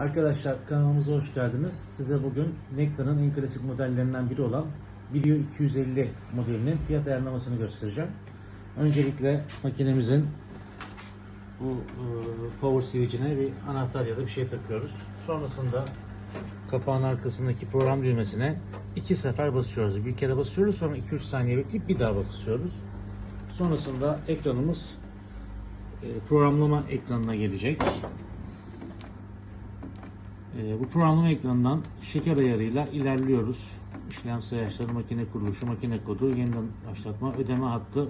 Arkadaşlar kanalımıza hoş geldiniz. Size bugün Nectar'ın en klasik modellerinden biri olan Video 250 modelinin fiyat ayarlamasını göstereceğim. Öncelikle makinemizin bu e, power switch'ine bir anahtar ya da bir şey takıyoruz. Sonrasında kapağın arkasındaki program düğmesine iki sefer basıyoruz. Bir kere basıyoruz sonra 2-3 saniye bekleyip bir daha basıyoruz. Sonrasında ekranımız e, programlama ekranına gelecek. Ee, bu programlama ekranından şeker ayarıyla ilerliyoruz. İşlem sayaçları, makine kuruluşu, makine kodu, yeniden başlatma, ödeme hattı,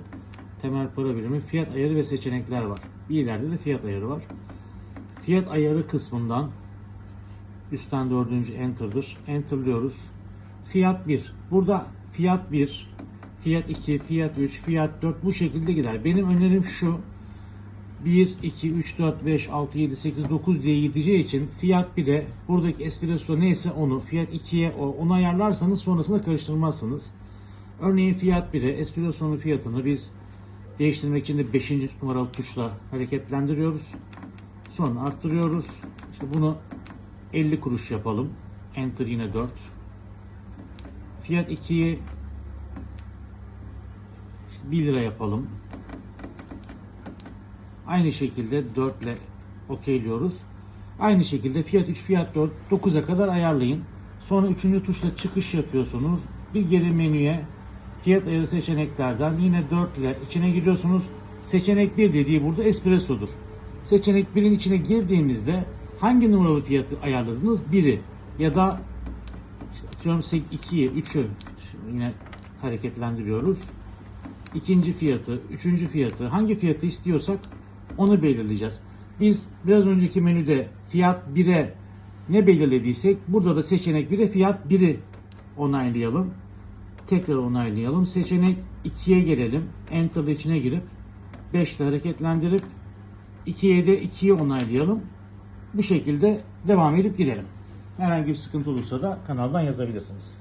temel para birimi, fiyat ayarı ve seçenekler var. Bir ileride de fiyat ayarı var. Fiyat ayarı kısmından üstten dördüncü enter'dır. Enter'lıyoruz. Fiyat 1. Burada fiyat 1, fiyat 2, fiyat 3, fiyat 4 bu şekilde gider. Benim önerim şu. 1, 2, 3, 4, 5, 6, 7, 8, 9 diye gideceği için fiyat 1'e buradaki espresso neyse onu fiyat 2'ye o- onu ayarlarsanız sonrasında karıştırmazsınız. Örneğin fiyat 1'e espresso'nun fiyatını biz değiştirmek için de 5. numaralı tuşla hareketlendiriyoruz. Sonra arttırıyoruz. İşte bunu 50 kuruş yapalım. Enter yine 4. Fiyat 2'yi 1 lira yapalım. Aynı şekilde 4 ile okeyliyoruz. Aynı şekilde fiyat 3, fiyat 4, 9'a kadar ayarlayın. Sonra 3. tuşla çıkış yapıyorsunuz. Bir geri menüye fiyat ayarı seçeneklerden yine 4 ile içine giriyorsunuz. Seçenek 1 dediği burada espressodur. Seçenek 1'in içine girdiğimizde hangi numaralı fiyatı ayarladınız? 1'i ya da işte atıyorum 2'yi, 3'ü yine hareketlendiriyoruz ikinci fiyatı, üçüncü fiyatı, hangi fiyatı istiyorsak onu belirleyeceğiz. Biz biraz önceki menüde fiyat 1'e ne belirlediysek burada da seçenek 1'e fiyat 1'i onaylayalım. Tekrar onaylayalım. Seçenek 2'ye gelelim. Enter içine girip 5 ile hareketlendirip 2'ye de 2'yi onaylayalım. Bu şekilde devam edip gidelim. Herhangi bir sıkıntı olursa da kanaldan yazabilirsiniz.